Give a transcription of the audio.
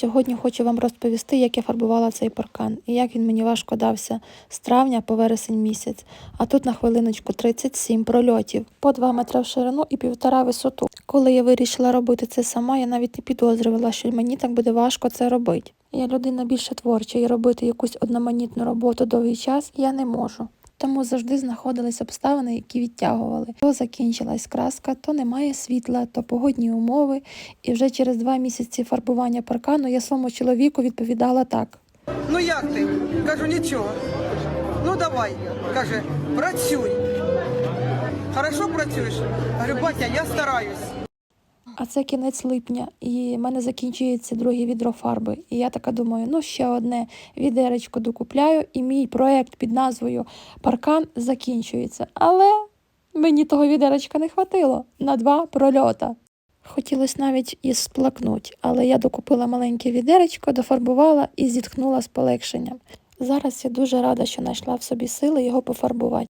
Сьогодні хочу вам розповісти, як я фарбувала цей паркан і як він мені важко дався з травня по вересень місяць. А тут на хвилиночку 37 прольотів по 2 метри в ширину і півтора висоту. Коли я вирішила робити це сама, я навіть не підозрювала, що мені так буде важко це робити. Я людина більше творча і робити якусь одноманітну роботу довгий час я не можу. Тому завжди знаходились обставини, які відтягували. То закінчилась краска, то немає світла, то погодні умови. І вже через два місяці фарбування паркану я своєму чоловіку відповідала так. Ну як ти? Кажу, нічого. Ну давай, каже, працюй. Хорошо працюєш? Говорю, батя, я стараюсь. А це кінець липня, і в мене закінчується друге відро фарби. І я така думаю, ну ще одне відеречко докупляю, і мій проект під назвою Паркан закінчується. Але мені того відеречка не хватило на два прольота. Хотілося навіть і сплакнуть, але я докупила маленьке відеречко, дофарбувала і зітхнула з полегшенням. Зараз я дуже рада, що знайшла в собі сили його пофарбувати.